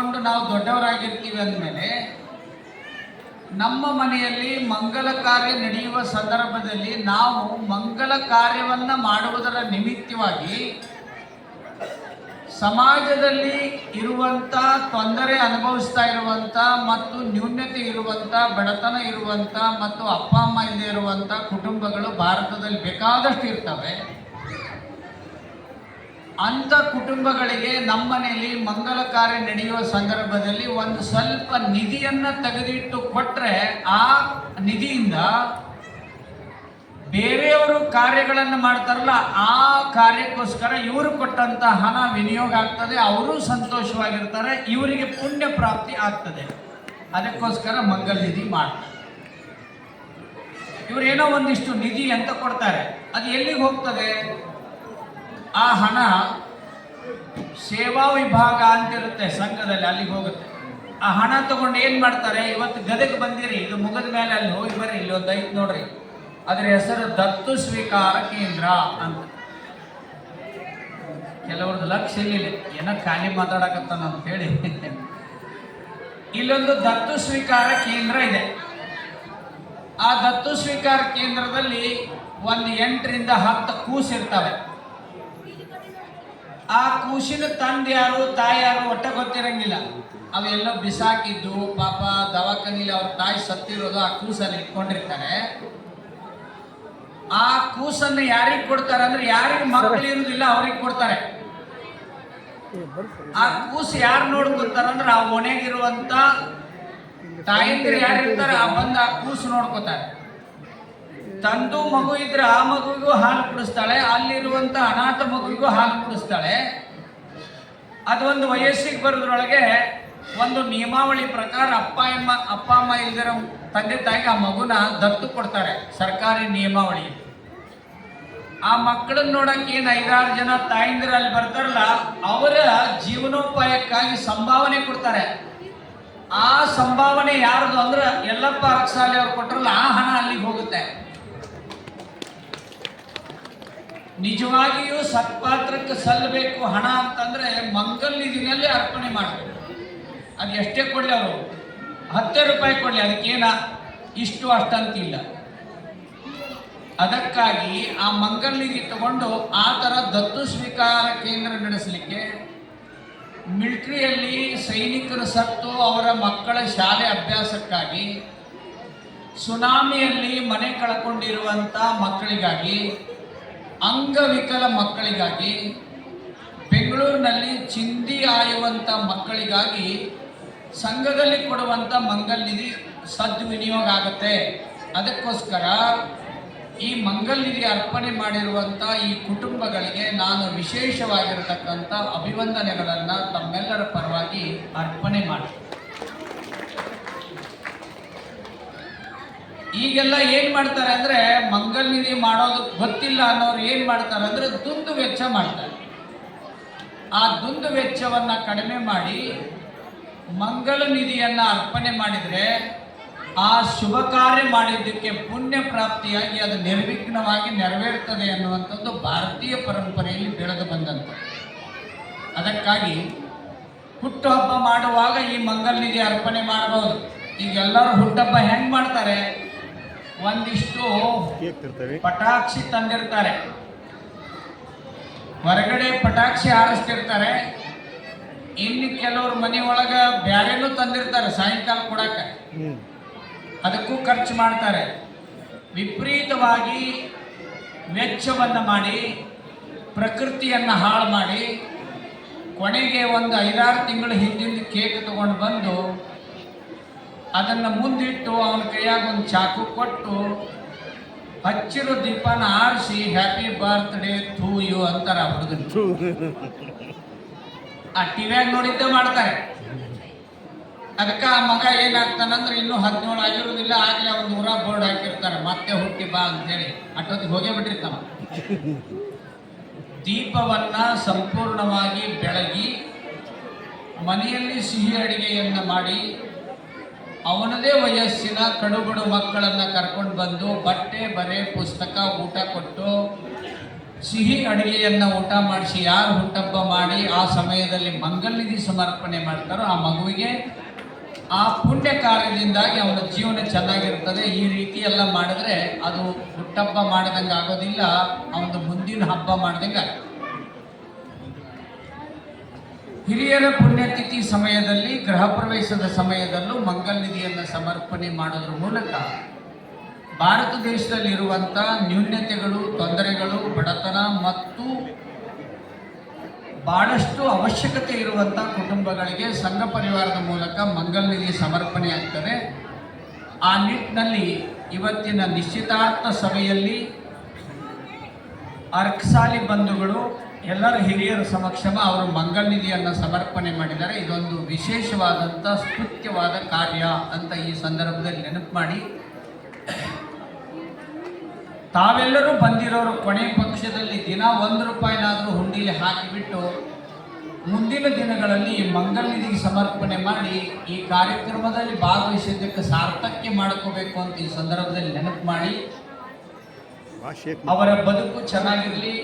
ತಗೊಂಡು ನಾವು ದೊಡ್ಡವರಾಗಿರ್ತೀವಿ ಅಂದಮೇಲೆ ನಮ್ಮ ಮನೆಯಲ್ಲಿ ಮಂಗಲ ಕಾರ್ಯ ನಡೆಯುವ ಸಂದರ್ಭದಲ್ಲಿ ನಾವು ಮಂಗಲ ಕಾರ್ಯವನ್ನು ಮಾಡುವುದರ ನಿಮಿತ್ತವಾಗಿ ಸಮಾಜದಲ್ಲಿ ಇರುವಂಥ ತೊಂದರೆ ಅನುಭವಿಸ್ತಾ ಇರುವಂಥ ಮತ್ತು ನ್ಯೂನ್ಯತೆ ಇರುವಂಥ ಬಡತನ ಇರುವಂಥ ಮತ್ತು ಅಪ್ಪ, ಅಮ್ಮ ಇಲ್ಲದೆ ಇರುವಂಥ ಕುಟುಂಬಗಳು ಭಾರತದಲ್ಲಿ ಬೇಕಾದಷ್ಟು ಇರ್ತವೆ. ಅಂಥ ಕುಟುಂಬಗಳಿಗೆ ನಮ್ಮನೆಯಲ್ಲಿ ಮಂಗಲ ಕಾರ್ಯ ನಡೆಯುವ ಸಂದರ್ಭದಲ್ಲಿ ಒಂದು ಸ್ವಲ್ಪ ನಿಧಿಯನ್ನು ತೆಗೆದಿಟ್ಟು ಕೊಟ್ರೆ ಆ ನಿಧಿಯಿಂದ ಬೇರೆಯವರು ಕಾರ್ಯಗಳನ್ನು ಮಾಡ್ತಾರಲ್ಲ, ಆ ಕಾರ್ಯಕ್ಕೋಸ್ಕರ ಇವರು ಕೊಟ್ಟಂತ ಹಣ ವಿನಿಯೋಗ ಆಗ್ತದೆ, ಅವರು ಸಂತೋಷವಾಗಿರ್ತಾರೆ, ಇವರಿಗೆ ಪುಣ್ಯ ಪ್ರಾಪ್ತಿ ಆಗ್ತದೆ. ಅದಕ್ಕೋಸ್ಕರ ಮಂಗಲ ನಿಧಿ ಮಾಡ್ತಾರೆ. ಇವರೇನೋ ಒಂದಿಷ್ಟು ನಿಧಿ ಅಂತ ಕೊಡ್ತಾರೆ. ಅದು ಎಲ್ಲಿಗೆ ಹೋಗ್ತದೆ? ಆ ಹಣ ಸೇವಾ ವಿಭಾಗ ಅಂತಿರುತ್ತೆ ಸಂಘದಲ್ಲಿ, ಅಲ್ಲಿಗೆ ಹೋಗುತ್ತೆ. ಆ ಹಣ ತಗೊಂಡು ಏನು ಮಾಡ್ತಾರೆ, ಇವತ್ತು ಗದಗ ಬಂದಿರಿ, ಇದು ಮುಗದ ಮೇಲೆ ಅಲ್ಲಿ ಹೋಗಿ ಬರ್ರಿ, ಇಲ್ಲಿ ಒಂದು ಐದು ನೋಡ್ರಿ. ಅದ್ರ ಹೆಸರು ದತ್ತು ಸ್ವೀಕಾರ ಕೇಂದ್ರ ಅಂತ. ಕೆಲವ್ರದ್ದು ಲಕ್ಷ ಇಲ್ಲ ಏನೋ ಖಾಲಿ ಮಾತಾಡಕತ್ತಾನ ಅಂತ ಹೇಳಿ. ಇಲ್ಲೊಂದು ದತ್ತು ಸ್ವೀಕಾರ ಕೇಂದ್ರ ಇದೆ. ಆ ದತ್ತು ಸ್ವೀಕಾರ ಕೇಂದ್ರದಲ್ಲಿ ಒಂದು ಎಂಟರಿಂದ ಹತ್ತು ಕೂಸಿರ್ತವೆ ಆ ಕೂಸಿನ ತಂದೆ ಯಾರು, ತಾಯಿ ಯಾರು ಒಟ್ಟ ಗೊತ್ತಿರಂಗಿಲ್ಲ. ಅವೆಲ್ಲ ಬಿಸಾಕಿದ್ದು, ಪಾಪ ದವಾಖಾನಿಲಿ ಅವ್ರ ತಾಯಿ ಸತ್ತಿರೋದು ಆ ಕೂಸಲ್ಲಿ ಇಟ್ಕೊಂಡಿರ್ತಾರೆ. ಆ ಕೂಸನ್ನು ಯಾರಿಗೆ ಕೊಡ್ತಾರೆ ಅಂದ್ರೆ ಯಾರಿಗೆ ಮಕ್ಕಳು ಇರುವುದಿಲ್ಲ ಅವ್ರಿಗೆ ಕೊಡ್ತಾರೆ. ಆ ಕೂಸು ಯಾರು ನೋಡ್ಕೊತಾರ ಅಂದ್ರೆ ಆ ಒಣಗಿರುವಂತ ತಾಯಂದಿರು ಯಾರಿರ್ತಾರೆ, ಆ ಬಂದು ಆ ಕೂಸು ನೋಡ್ಕೋತಾರೆ. ತಂದು ಮಗು ಇದ್ರೆ ಆ ಮಗುವಿಗೂ ಹಾಲು ಕುಡಿಸ್ತಾಳೆ, ಅಲ್ಲಿರುವಂತ ಅನಾಥ ಮಗುವಿಗೂ ಹಾಲು ಕುಡಿಸ್ತಾಳೆ. ಅದೊಂದು ವಯಸ್ಸಿಗೆ ಬರೋದ್ರೊಳಗೆ ಒಂದು ನಿಯಮಾವಳಿ ಪ್ರಕಾರ ಅಪ್ಪ ಅಮ್ಮ ಅಪ್ಪ ಅಮ್ಮ ಇಲ್ದಿರೋ ತಂದೆ ತಾಯಿಗೆ ಆ ಮಗುನ ದತ್ತು ಕೊಡ್ತಾರೆ, ಸರ್ಕಾರಿ ನಿಯಮಾವಳಿ. ಆ ಮಕ್ಕಳನ್ನ ನೋಡಕ್ಕೆ ಏನು ಐದಾರು ಜನ ತಾಯಂದಿರು ಅಲ್ಲಿ ಬರ್ತಾರಲ್ಲ, ಅವರ ಜೀವನೋಪಾಯಕ್ಕಾಗಿ ಸಂಭಾವನೆ ಕೊಡ್ತಾರೆ. ಆ ಸಂಭಾವನೆ ಯಾರ್ದು ಅಂದ್ರೆ ಎಲ್ಲಪ್ಪ ಅರಕ್ಸಾಲಿ ಅವ್ರು ಕೊಟ್ಟರಲ್ಲ ಆ ಹಣ ಅಲ್ಲಿಗೆ ಹೋಗುತ್ತೆ. ನಿಜವಾಗಿಯೂ ಸತ್ಪಾತ್ರಕ್ಕೆ ಸಲ್ಲಬೇಕು ಹಣ ಅಂತಂದ್ರೆ ಮಂಗಲ್ ನಿಧಿನಲ್ಲಿ ಅರ್ಪಣೆ ಮಾಡಬೇಕು. ಅದು ಎಷ್ಟೇ ಕೊಡಲಿ ಅವರು, ಹತ್ತು ರೂಪಾಯಿ ಕೊಡಲಿ, ಅದಕ್ಕೇನ ಇಷ್ಟು ಅಷ್ಟಂತಿಲ್ಲ. ಅದಕ್ಕಾಗಿ ಆ ಮಂಗಲ್ ನಿಧಿ ತಗೊಂಡು ಆ ಥರ ದತ್ತು ಸ್ವೀಕಾರ ಕೇಂದ್ರ ನಡೆಸಲಿಕ್ಕೆ ಮಿಲಿಟರಿಯಲ್ಲಿ ಸೈನಿಕರು ಸತ್ತು ಅವರ ಮಕ್ಕಳ ಶಾಲೆ ಅಭ್ಯಾಸಕ್ಕಾಗಿ, ಸುನಾಮಿಯಲ್ಲಿ ಮನೆ ಕಳ್ಕೊಂಡಿರುವಂಥ ಮಕ್ಕಳಿಗಾಗಿ ಅಂಗವಿಕಲ ಮಕ್ಕಳಿಗಾಗಿ, ಬೆಂಗಳೂರಿನಲ್ಲಿ ಚಿಂದಿ ಆಯುವಂಥ ಮಕ್ಕಳಿಗಾಗಿ ಸಂಘದಲ್ಲಿ ಕೊಡುವಂಥ ಮಂಗಲ್ ನಿಧಿ ಸದ್ವಿನಿಯೋಗ ಆಗುತ್ತೆ. ಅದಕ್ಕೋಸ್ಕರ ಈ ಮಂಗಲ್ ನಿಧಿ ಅರ್ಪಣೆ ಮಾಡಿರುವಂಥ ಈ ಕುಟುಂಬಗಳಿಗೆ ನಾನು ವಿಶೇಷವಾಗಿರತಕ್ಕಂಥ ಅಭಿವಂದನೆಗಳನ್ನು ತಮ್ಮೆಲ್ಲರ ಪರವಾಗಿ ಅರ್ಪಣೆ ಮಾಡ್ತೀನಿ. ಈಗೆಲ್ಲ ಏನ್ ಮಾಡ್ತಾರೆ ಅಂದ್ರೆ ಮಂಗಲ್ ನಿಧಿ ಮಾಡೋದು ಗೊತ್ತಿಲ್ಲ ಅನ್ನೋರು ಏನ್ ಮಾಡ್ತಾರೆ ಅಂದ್ರೆ ದುಂದು ವೆಚ್ಚ ಮಾಡ್ತಾರೆ. ಆ ದುಂದು ವೆಚ್ಚವನ್ನ ಕಡಿಮೆ ಮಾಡಿ ಮಂಗಲ ನಿಧಿಯನ್ನ ಅರ್ಪಣೆ ಮಾಡಿದ್ರೆ ಆ ಶುಭ ಕಾರ್ಯ ಮಾಡಿದ್ದಕ್ಕೆ ಪುಣ್ಯ ಪ್ರಾಪ್ತಿಯಾಗಿ ಅದು ನಿರ್ವಿಘ್ನವಾಗಿ ನೆರವೇರುತ್ತದೆ ಅನ್ನುವಂಥದ್ದು ಭಾರತೀಯ ಪರಂಪರೆಯಲ್ಲಿ ಬೆಳೆದು ಬಂದಂತ. ಅದಕ್ಕಾಗಿ ಹುಟ್ಟುಹಬ್ಬ ಮಾಡುವಾಗ ಈ ಮಂಗಲ್ ನಿಧಿ ಅರ್ಪಣೆ ಮಾಡಬಹುದು. ಈಗೆಲ್ಲರೂ ಹೆಂಗೆ ಹೆಂಗ್ ಮಾಡ್ತಾರೆ? ಒಂದಿಷ್ಟು ಪಟಾಕ್ಷಿ ತಂದಿರ್ತಾರೆ. ಹೊರಗಡೆ ಪಟಾಕ್ಷಿ ಹಾರಿಸ್ತಿರ್ತಾರೆ. ಇನ್ನು ಕೆಲವ್ರ ಮನೆಯೊಳಗ ಬ್ಯಾರೆನೂ ತಂದಿರ್ತಾರೆ ಸಾಯಂಕಾಲ ಕೊಡಕ. ಅದಕ್ಕೂ ಖರ್ಚು ಮಾಡ್ತಾರೆ. ವಿಪರೀತವಾಗಿ ವೆಚ್ಚವನ್ನು ಮಾಡಿ ಪ್ರಕೃತಿಯನ್ನು ಹಾಳು ಮಾಡಿ ಕೊನೆಗೆ ಒಂದು ಐದಾರು ತಿಂಗಳ ಹಿಂದಿಂದ ಕೇಕ್ ತಗೊಂಡು ಬಂದು ಅದನ್ನು ಮುಂದಿಟ್ಟು ಅವನ ಕೈಯಾಗ ಒಂದು ಚಾಕು ಕೊಟ್ಟು, ಹಚ್ಚಿರೋ ದೀಪನ ಆರಿಸಿ ಹ್ಯಾಪಿ ಬರ್ತ್ಡೇ ಥೂ ಯು ಅಂತಾರ ಹುಡುಗರು. ಆ ಟಿವ್ಯಾಗ ನೋಡಿದ್ದೆ ಮಾಡ್ತಾರೆ. ಅದಕ್ಕೆ ಆ ಮಗ ಏನಾಗ್ತಾನಂದ್ರೆ ಇನ್ನೂ ಹದಿನೇಳು ಆಗಿರೋದಿಲ್ಲ, ಆಗಲೇ ಅವ್ನು ನೂರ ಬೋರ್ಡ್ ಹಾಕಿರ್ತಾರೆ. ಮತ್ತೆ ಹುಟ್ಟಿ ಬಾ ಅಂತೇಳಿ. ಅಷ್ಟೊತ್ತಿಗೆ ಹೋಗೇ ಬಿಟ್ಟಿರ್ತಾನ ದೀಪವನ್ನ ಸಂಪೂರ್ಣವಾಗಿ ಬೆಳಗಿ, ಮನೆಯಲ್ಲಿ ಸಿಹಿ ಅಡಿಗೆಯನ್ನು ಮಾಡಿ ಅವನದೇ ವಯಸ್ಸಿನ ಕಡುಬಡು ಮಕ್ಕಳನ್ನ ಕರ್ಕೊಂಡು ಬಂದು ಬಟ್ಟೆ, ಬರೆ, ಪುಸ್ತಕ, ಊಟ ಕೊಟ್ಟು ಸಿಹಿ ಅಡಿಗೆಯನ್ನ ಊಟ ಮಾಡಿಸಿ, ಯಾರು ಹುಟ್ಟಬ್ಬ ಮಾಡಿ ಆ ಸಮಯದಲ್ಲಿ ಮಂಗಲ್ನಿಧಿ ಸಮರ್ಪಣೆ ಮಾಡ್ತಾರೋ ಆ ಮಗುವಿಗೆ ಆ ಪುಣ್ಯ ಕಾರ್ಯದಿಂದಾಗಿ ಅವನ ಜೀವನ ಚೆನ್ನಾಗಿರ್ತದೆ. ಈ ರೀತಿ ಎಲ್ಲ ಮಾಡಿದ್ರೆ ಅದು ಹುಟ್ಟಬ್ಬ ಮಾಡ್ದಂಗೆ ಆಗೋದಿಲ್ಲ ಅವನು ಮುಂದಿನ ಹಬ್ಬ ಮಾಡ್ದಂಗೆ ಆಗುತ್ತೆ. ಹಿರಿಯರ ಪುಣ್ಯತಿಥಿ ಸಮಯದಲ್ಲಿ ಗೃಹ ಪ್ರವೇಶದ ಸಮಯದಲ್ಲೂ ಮಂಗಲ್ನಿಧಿಯನ್ನು ಸಮರ್ಪಣೆ ಮಾಡೋದ್ರ ಮೂಲಕ ಭಾರತ ದೇಶದಲ್ಲಿರುವಂಥ ನ್ಯೂನ್ಯತೆಗಳು ತೊಂದರೆಗಳು, ಬಡತನ ಮತ್ತು ಬಹಳಷ್ಟು ಅವಶ್ಯಕತೆ ಇರುವಂಥ ಕುಟುಂಬಗಳಿಗೆ ಸಂಘ ಪರಿವಾರದ ಮೂಲಕ ಮಂಗಲ್ನಿಧಿ ಸಮರ್ಪಣೆ ಆಗ್ತದೆ. ಆ ನಿಟ್ಟಿನಲ್ಲಿ ಇವತ್ತಿನ ನಿಶ್ಚಿತಾರ್ಥ ಸಭೆಯಲ್ಲಿ ಅರ್ಕ್ಸಾಲಿ ಬಂಧುಗಳು ಎಲ್ಲರ ಹಿರಿಯರ ಸಮಕ್ಷಮ ಅವರು ಮಂಗಲ್ನಿಧಿಯನ್ನು ಸಮರ್ಪಣೆ ಮಾಡಿದ್ದಾರೆ. ಇದೊಂದು ವಿಶೇಷವಾದಂಥ ಸ್ತುತ್ಯವಾದ ಕಾರ್ಯ ಅಂತ ಈ ಸಂದರ್ಭದಲ್ಲಿ ನೆನಪು ಮಾಡಿ. ತಾವೆಲ್ಲರೂ ಬಂದಿರೋರು ಕೊನೆ ಪಕ್ಷದಲ್ಲಿ ದಿನ ಒಂದು ರೂಪಾಯಿನಾದರೂ ಹುಂಡಿಲಿ ಹಾಕಿಬಿಟ್ಟು ಮುಂದಿನ ದಿನಗಳಲ್ಲಿ ಈ ಮಂಗಲ್ನಿಧಿಗೆ ಸಮರ್ಪಣೆ ಮಾಡಿ ಈ ಕಾರ್ಯಕ್ರಮದಲ್ಲಿ ಭಾಗವಹಿಸಿದ್ದಕ್ಕೆ ಸಾರ್ಥಕ್ಯ ಮಾಡ್ಕೋಬೇಕು ಅಂತ ಈ ಸಂದರ್ಭದಲ್ಲಿ ನೆನಪು ಮಾಡಿ. ಅವರ ಬದುಕು ಚೆನ್ನಾಗಿರಲಿ.